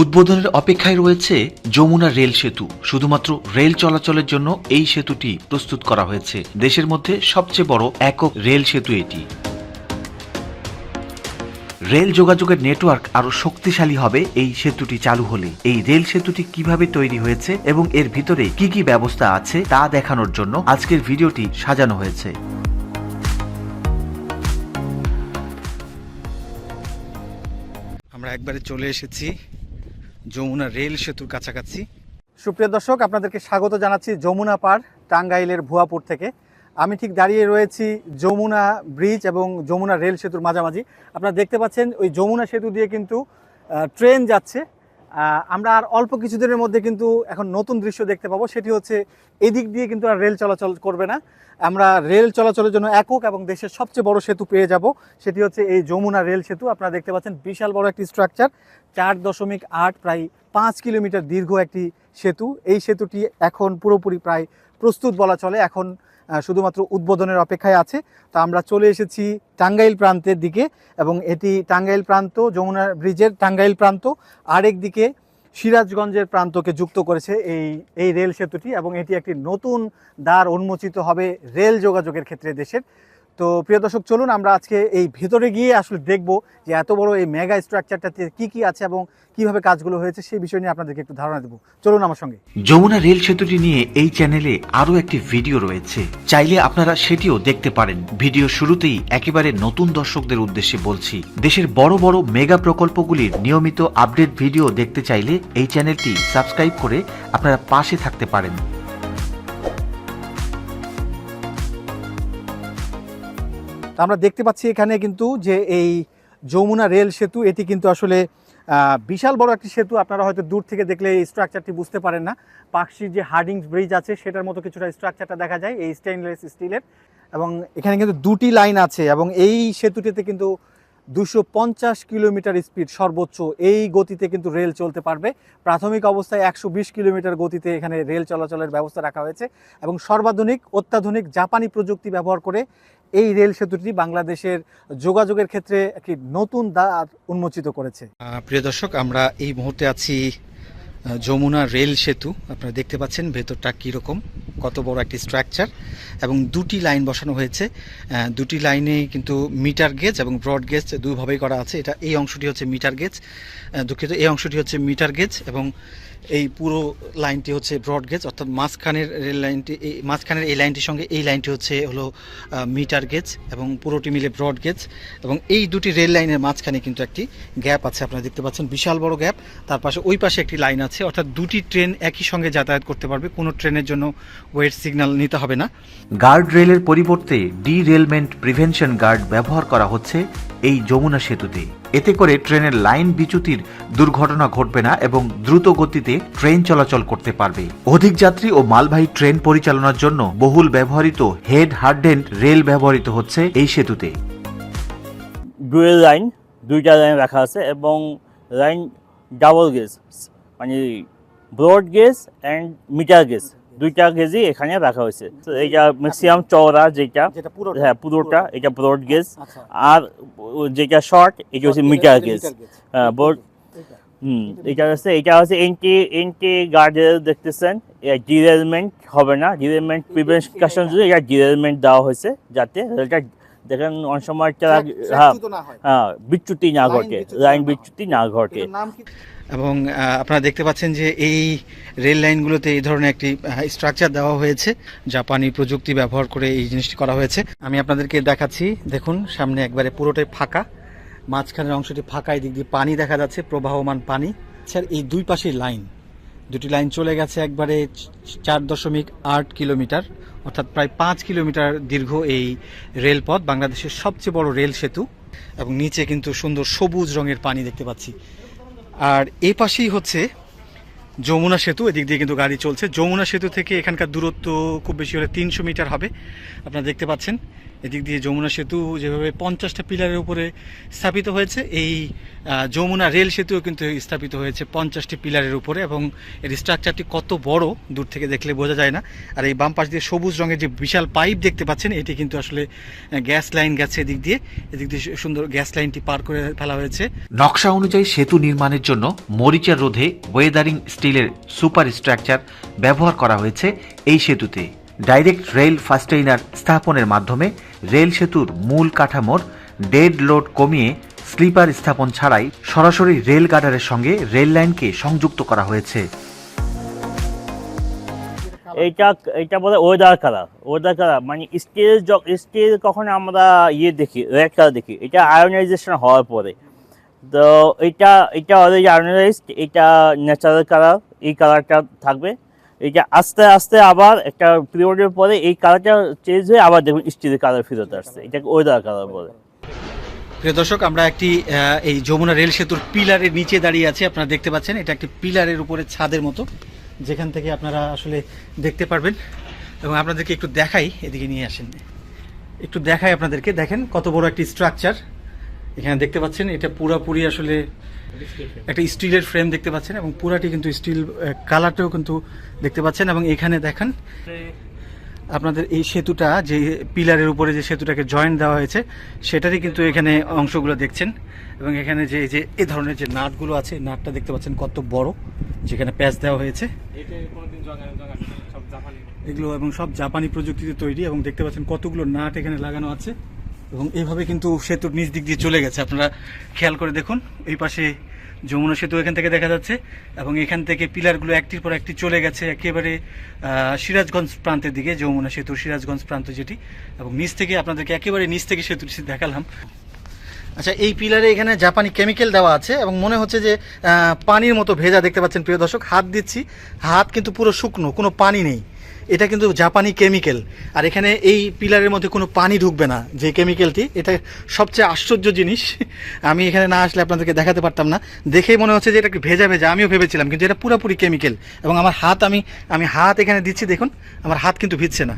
উদ্বোধনের অপেক্ষায় রয়েছে যমুনা রেল সেতু। শুধুমাত্র রেল চলাচলের জন্য এই সেতুটি প্রস্তুত করা হয়েছে। দেশের মধ্যে সবচেয়ে বড় একক রেল সেতু এটি। রেল যোগাযোগের নেটওয়ার্ক আরও শক্তিশালী হবে এই সেতুটি চালু হলে। এই রেল সেতুটি কীভাবে তৈরি হয়েছে এবং এর ভিতরে কি কি ব্যবস্থা আছে তা দেখানোর জন্য আজকের ভিডিওটি সাজানো হয়েছে। আমরা একবারে চলে এসেছি যমুনা রেল সেতুর কাছাকাছি। সুপ্রিয় দর্শক, আপনাদেরকে স্বাগত জানাচ্ছি যমুনা পার টাঙ্গাইলের ভুয়াপুর থেকে। আমি ঠিক দাঁড়িয়ে রয়েছি যমুনা ব্রিজ এবং যমুনা রেল সেতুর মাঝামাঝি। আপনারা দেখতে পাচ্ছেন ওই যমুনা সেতু দিয়ে কিন্তু ট্রেন যাচ্ছে। আমরা আর অল্প কিছুদিনের মধ্যে কিন্তু এখন নতুন দৃশ্য দেখতে পাবো। সেটি হচ্ছে এদিক দিয়ে কিন্তু আর রেল চলাচল করবে না। আমরা রেল চলাচলের জন্য একক এবং দেশের সবচেয়ে বড় সেতু পেয়ে যাব। সেটি হচ্ছে এই যমুনা রেল সেতু। আপনারা দেখতে পাচ্ছেন বিশাল বড় একটি স্ট্রাকচার চার দশমিক আট, প্রায় পাঁচ কিলোমিটার দীর্ঘ একটি সেতু। এই সেতুটি এখন পুরোপুরি প্রায় প্রস্তুত বলা চলে। এখন শুধুমাত্র উদ্বোধনের অপেক্ষায় আছে। তা আমরা চলে এসেছি টাঙ্গাইল প্রান্তের দিকে এবং এটি টাঙ্গাইল প্রান্ত, যমুনা ব্রিজের টাঙ্গাইল প্রান্ত, আরেক দিকে সিরাজগঞ্জের প্রান্তকে যুক্ত করেছে এই এই রেল সেতুটি এবং এটি একটি নতুন দ্বার উন্মোচিত হবে রেল যোগাযোগের ক্ষেত্রে দেশের। তো প্রিয় দর্শক, চলুন আমরা আজকে এই ভেতরে গিয়ে আসলে দেখব যে এত বড় এই মেগা স্ট্রাকচারটাতে কি কি আছে এবং কীভাবে কাজগুলো হয়েছে সেই বিষয় নিয়ে আপনাদেরকে একটু ধারণা দেবো। চলুন আমার সঙ্গে। যমুনা রেল সেতুটি নিয়ে এই চ্যানেলে আরও একটি ভিডিও রয়েছে। চাইলে আপনারা সেটিও দেখতে পারেন। ভিডিও শুরুতেই একেবারে নতুন দর্শকদের উদ্দেশ্যে বলছি, দেশের বড় বড় মেগা প্রকল্পগুলির নিয়মিত আপডেট ভিডিও দেখতে চাইলে এই চ্যানেলটি সাবস্ক্রাইব করে আপনারা পাশে থাকতে পারেন। আমরা দেখতে পাচ্ছি এখানে কিন্তু যে এই যমুনা রেল সেতু, এটি কিন্তু আসলে বিশাল বড় একটি সেতু। আপনারা হয়তো দূর থেকে দেখলে এই স্ট্রাকচারটি বুঝতে পারেন না। পাকশির যে হার্ডিংস ব্রিজ আছে, সেটার মতো কিছুটা স্ট্রাকচারটা দেখা যায়, এই স্টেনলেস স্টিলের এবং এখানে কিন্তু দুটি লাইন আছে এবং এই সেতুটিতে কিন্তু দুশো কিলোমিটার স্পিড সর্বোচ্চ এই গতিতে কিন্তু রেল চলতে পারবে। প্রাথমিক অবস্থায় একশো বিশ কিলোমিটার গতিতে এখানে রেল চলাচলের ব্যবস্থা রাখা হয়েছে এবং সর্বাধুনিক, অত্যাধুনিক জাপানি প্রযুক্তি ব্যবহার করে এই রেল সেতুটি বাংলাদেশের যোগাযোগের ক্ষেত্রে একটি নতুন দ্বার উন্মোচিত করেছে। প্রিয় দর্শক, আমরা এই মুহূর্তে আছি যমুনা রেল সেতু, আপনারা দেখতে পাচ্ছেন ভেতরটা কীরকম, কত বড় একটি স্ট্রাকচার এবং দুটি লাইন বসানো হয়েছে। দুটি লাইনে কিন্তু মিটার গেজ এবং ব্রড গেজ দুভাবেই করা আছে। এটা এই অংশটি হচ্ছে মিটার গেজ দুঃখিত, এই অংশটি হচ্ছে মিটার গেজ এবং এই পুরো লাইনটি হচ্ছে ব্রড গেজ অর্থাৎ মাঝখানের রেল লাইনটি এই, মাঝখানের এই লাইনটির সঙ্গে এই লাইনটি হচ্ছে হলো মিটার গেজ এবং পুরোটি মিলে ব্রড গেজ এবং এই দুটি রেল লাইনের মাঝখানে কিন্তু একটি গ্যাপ আছে, আপনারা দেখতে পাচ্ছেন। বিশাল বড় গ্যাপ তার পাশে ওই পাশে একটি লাইন আছে। অর্থাৎ দুটি ট্রেন একই সঙ্গে যাতায়াত করতে পারবে। কোনো ট্রেনের জন্য ওয়েট সিগন্যাল নিতে হবে না। গার্ড রেলের পরিবর্তে ডি রেলমেন্ট প্রিভেনশন গার্ড ব্যবহার করা হচ্ছে এই যমুনা সেতুতে। এতে করে ট্রেনের লাইন বিচ্যুতির দুর্ঘটনা ঘটবে না এবং দ্রুত গতিতে ট্রেন চলাচল করতে পারবে। অধিক যাত্রী ও মালবাহী ট্রেন পরিচালনার জন্য বহুল ব্যবহৃত হেড হার্ডেন্ট রেল ব্যবহৃত হচ্ছে এই সেতুতে। ডুয়েল লাইন দুইটা লাইন রাখা আছে এবং লাইন ডাবল গেজ মানে broad gauge and metre gauge দুইটা গেজই এখানে রাখা হয়েছে। তো এইটা ম্যাক্সিমাম চওড়া যেটা হ্যাঁ পুরোটা এটা ব্রড গেজ আচ্ছা। আর যেটা শর্ট এটা হচ্ছে মিটার গেজ হ্যাঁ ব্রড হুম এটা হচ্ছে এটা হচ্ছে এন্টি এন্টি গার্ডেল দেখতেছেন। ডিরেলমেন্ট হবে না। ডিরেলমেন্ট প্রিভেনশন জন্য এটা ডিরেলমেন্ট দেওয়া হয়েছে যাতে রেলটা দেখেন অনেক সময় একটা হ্যাঁ হয়। বিচ্যুতি না লাইন ঘটে লাইন বিচ্যুতি না ঘটে। এবং আহ, আপনারা দেখতে পাচ্ছেন যে এই রেল লাইনগুলোতে এই ধরনের একটি স্ট্রাকচার দেওয়া হয়েছে জাপানি প্রযুক্তি ব্যবহার করে এই জিনিসটি করা হয়েছে। আমি আপনাদেরকে দেখাচ্ছি দেখুন সামনে একবারে পুরোটাই ফাঁকা। মাঝখানের অংশটি ফাঁকা এদিক দিয়ে পানি দেখা যাচ্ছে প্রবাহমান পানি। স্যার এই দুই পাশে লাইন দুটি লাইন চলে গেছে একবারে চার দশমিক আট কিলোমিটার, অর্থাৎ প্রায় পাঁচ কিলোমিটার দীর্ঘ এই রেলপথ, বাংলাদেশের সবচেয়ে বড় রেল সেতু, এবং নিচে কিন্তু সুন্দর সবুজ রঙের পানি দেখতে পাচ্ছি। আর এই পাশেই হচ্ছে যমুনা সেতু, এদিক দিয়ে কিন্তু গাড়ি চলছে। যমুনা সেতু থেকে এখানকার দূরত্ব খুব বেশি হলে তিনশো মিটার হবে। আপনারা দেখতে পাচ্ছেন এদিক দিয়ে যমুনা সেতু যেভাবে পঞ্চাশটা পিলারের উপরে স্থাপিত হয়েছে, এই যমুনা রেল সেতুও কিন্তু স্থাপিত হয়েছে পঞ্চাশটি পিলারের উপরে এবং এর স্ট্রাকচারটি কত বড় দূর থেকে দেখলে বোঝা যায় না। আর এই বাম পাশ দিয়ে সবুজ রঙের যে বিশাল পাইপ দেখতে পাচ্ছেন, এটি কিন্তু আসলে গ্যাস লাইন গেছে এদিক দিয়ে। এদিক দিয়ে সুন্দর গ্যাস লাইনটি পার করে ফেলা হয়েছে। নকশা অনুযায়ী সেতু নির্মাণের জন্য মরিচার রোধে ওয়েদারিং স্টিলের সুপার স্ট্রাকচার ব্যবহার করা হয়েছে এই সেতুতে। ডাইরেক্ট রেল ফাস্টেইনার স্থাপনের মাধ্যমে রেল সেতুর মূল কাঠামোর ডেড লোড কমিয়ে স্লিপার স্থাপন ছাড়াই সরাসরি রেল গার্ডারের সঙ্গে রেল লাইনকে সংযুক্ত করা হয়েছে। এইটা এটা বলে ওয়েদার কালার ওয়েদার কালার মানে স্টিল স্টিল কখন আমরা ইয়ে দেখি রেড কালার দেখি, এটা আয়নাইজেশন হওয়ার পরে। তো এটা এটা অলরেডি আয়নাইজড এটা ন্যাচারাল কালার এই কালারটা থাকবে। এটা আস্তে আস্তে আবার একটা পিরিয়ডের পরে এই কালারটা চেঞ্জ হয়ে আবার দেখুন স্টিলের কালার ফেরত আসছে। এটাকে ওয়েদার কালার বলে। প্রিয় দর্শক, আমরা একটি এই যমুনা রেল সেতুর পিলারের নিচে দাঁড়িয়ে আছি। আপনারা দেখতে পাচ্ছেন, এটা একটি পিলারের উপরে ছাদের মতো, যেখান থেকে আপনারা আসলে দেখতে পারবেন। এবং আপনাদেরকে একটু দেখাই, এদিকে নিয়ে আসেন। একটু দেখাই আপনাদেরকে। দেখেন কত বড় একটি স্ট্রাকচার এখানে দেখতে পাচ্ছেন, এটা পুরাপুরি আসলে একটা স্টিলের ফ্রেম দেখতে পাচ্ছেন এবং পুরাটি কিন্তু স্টিল কালারটাও কিন্তু দেখতে পাচ্ছেন এবং এখানে দেখেন আপনাদের এই সেতুটা যে পিলারের উপরে যে সেতুটাকে জয়েন্ট দেওয়া হয়েছে, সেটারই কিন্তু এখানে অংশগুলো দেখছেন এবং এখানে যে যে এই ধরনের যে নাটগুলো আছে নাটটা দেখতে পাচ্ছেন কত বড়, যেখানে প্যাচ দেওয়া হয়েছে। এগুলো এবং সব জাপানি প্রযুক্তিতে তৈরি এবং দেখতে পাচ্ছেন কতগুলো নাট এখানে লাগানো আছে। এবং এইভাবে কিন্তু সেতুর নিচ দিক দিয়ে চলে গেছে। আপনারা খেয়াল করে দেখুন, এই পাশে যমুনা সেতু এখান থেকে দেখা যাচ্ছে এবং এখান থেকে পিলারগুলো একটির পর একটি চলে গেছে একেবারে সিরাজগঞ্জ প্রান্তের দিকে, যমুনা সেতু সিরাজগঞ্জ প্রান্ত যেটি। এবং নিচ থেকে আপনাদেরকে একেবারে নিচ থেকে সেতুটি দেখালাম। আচ্ছা এই পিলারে এখানে জাপানি কেমিক্যাল দেওয়া আছে এবং মনে হচ্ছে যে পানির মতো ভেজা দেখতে পাচ্ছেন প্রিয় দর্শক। হাত দিচ্ছি, হাত কিন্তু পুরো শুকনো, কোনো পানি নেই। এটা কিন্তু জাপানি কেমিক্যাল। আর এখানে এই পিলারের মধ্যে কোনো পানি ঢুকবে না। যে কেমিক্যালটি, এটা সবচেয়ে আশ্চর্য জিনিস। আমি এখানে না আসলে আপনাদেরকে দেখাতে পারতাম না। দেখেই মনে হচ্ছে যে এটা ভেজা ভেজা, আমিও ভেবেছিলাম, কিন্তু এটা পুরোপুরি কেমিক্যাল। এবং আমার হাত আমি আমি হাত এখানে দিচ্ছি, দেখুন, আমার হাত কিন্তু ভিজছে না।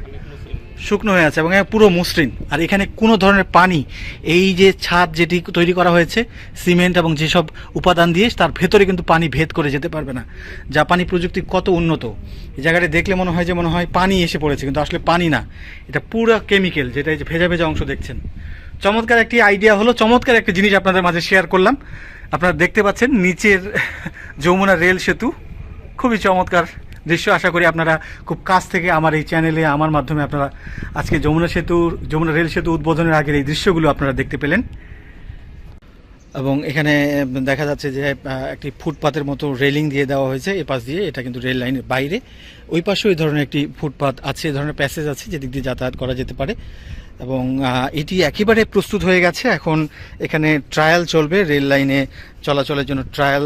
শুকনো হয়ে আছে এবং পুরো মসৃণ। আর এখানে কোনো ধরনের পানি, এই যে ছাদ যেটি তৈরি করা হয়েছে, সিমেন্ট এবং যেসব উপাদান দিয়ে, তার ভেতরে কিন্তু পানি ভেদ করে যেতে পারবে না। জাপানি প্রযুক্তি কত উন্নত। এই জায়গাটা দেখলে মনে হয় যে মনে হয় পানি এসে পড়েছে, কিন্তু আসলে পানি না। এটা পুরো কেমিক্যাল, যেটা এই যে ভেজা ভেজা অংশ দেখছেন। চমৎকার একটি আইডিয়া হলো, চমৎকার একটা জিনিস আপনাদের মাঝে শেয়ার করলাম। আপনারা দেখতে পাচ্ছেন, নিচের যমুনা রেল সেতু, খুবই চমৎকার। দৃশ্য আশা করি আপনারা খুব কাছ থেকে আমার এই চ্যানেলে আমার মাধ্যমে আপনারা আজকে যমুনা সেতুর, যমুনা রেল সেতু উদ্বোধনের আগের এই দৃশ্যগুলো আপনারা দেখতে পেলেন। এবং এখানে দেখা যাচ্ছে যে একটি ফুটপাতের মতো রেলিং দিয়ে দেওয়া হয়েছে এ পাশ দিয়ে। এটা কিন্তু রেল লাইনের বাইরে। ওই পাশেও এই ধরনের একটি ফুটপাত আছে এই ধরনের প্যাসেজ আছে যেদিক দিয়ে যাতায়াত করা যেতে পারে। এবং এটি একেবারে প্রস্তুত হয়ে গেছে। এখন এখানে ট্রায়াল চলবে। রেল লাইনে চলাচলের জন্য ট্রায়াল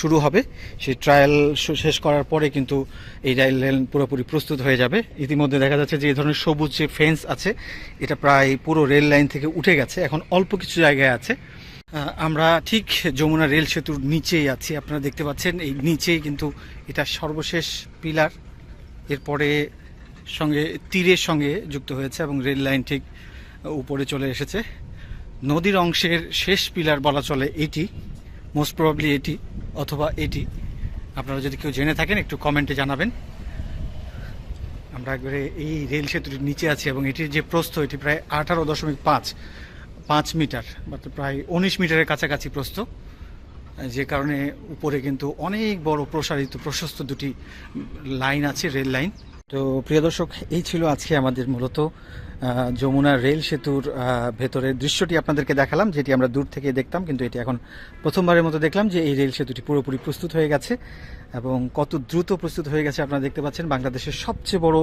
শুরু হবে। সেই ট্রায়াল শেষ করার পরে কিন্তু এই রেল লাইন পুরোপুরি প্রস্তুত হয়ে যাবে। ইতিমধ্যে দেখা যাচ্ছে যে, এই ধরনের সবুজ যে ফেন্স আছে, এটা প্রায় পুরো রেল লাইন থেকে উঠে গেছে। এখন অল্প কিছু জায়গায় আছে। আমরা ঠিক যমুনা রেল সেতুর নিচেই আছি। আপনারা দেখতে পাচ্ছেন, এই নিচেই কিন্তু এটা সর্বশেষ পিলার। এরপরে সঙ্গে, তীরের সঙ্গে যুক্ত হয়েছে এবং রেল লাইন ঠিক উপরে চলে এসেছে। নদীর অংশের শেষ পিলার বলা চলে এটি মোস্ট প্রবাবলি এটি অথবা এটি। আপনারা যদি কেউ জেনে থাকেন, একটু কমেন্টে জানাবেন। আমরা একবারে এই রেল সেতুটির নিচে আছি এবং এটির যে প্রস্থ, এটি প্রায় আঠারো দশমিক পাঁচ। পাঁচ মিটার প্রায় উনিশ মিটারের কাছাকাছি প্রস্ত যে কারণে উপরে কিন্তু অনেক বড় প্রসারিত, প্রশস্ত দুটি লাইন আছে, রেল লাইন। তো প্রিয় দর্শক, এই ছিল আজকে আমাদের মূলত যমুনা রেল সেতুর ভেতরের দৃশ্যটি আপনাদেরকে দেখালাম, যেটি আমরা দূর থেকে দেখতাম, কিন্তু এটি এখন প্রথমবারের মতো দেখলাম যে এই রেল সেতুটি পুরোপুরি প্রস্তুত হয়ে গেছে। এবং কত দ্রুত প্রস্তুত হয়ে গেছে আপনারা দেখতে পাচ্ছেন বাংলাদেশের সবচেয়ে বড়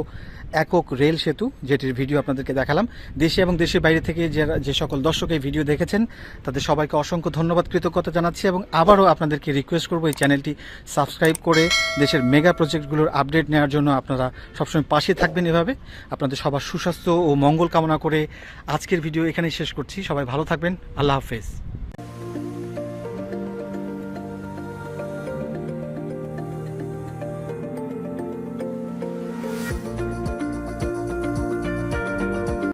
একক রেল সেতু, যেটির ভিডিও আপনাদেরকে দেখালাম। দেশে এবং দেশের বাইরে থেকে যারা যে সকল দর্শক এই ভিডিও দেখেছেন, তাদের সবাইকে অসংখ্য ধন্যবাদ, কৃতজ্ঞতা জানাচ্ছি এবং আবারও আপনাদেরকে রিকোয়েস্ট করব এই চ্যানেলটি সাবস্ক্রাইব করে দেশের মেগা প্রজেক্টগুলোর আপডেট নেওয়ার জন্য আপনারা সবসময় পাশে থাকবেন এভাবে। আপনাদের সবার সুস্বাস্থ্য ও মঙ্গল কামনা করে আজকের ভিডিও এখানেই শেষ করছি। সবাই ভালো থাকবেন। আল্লাহ হাফেজ।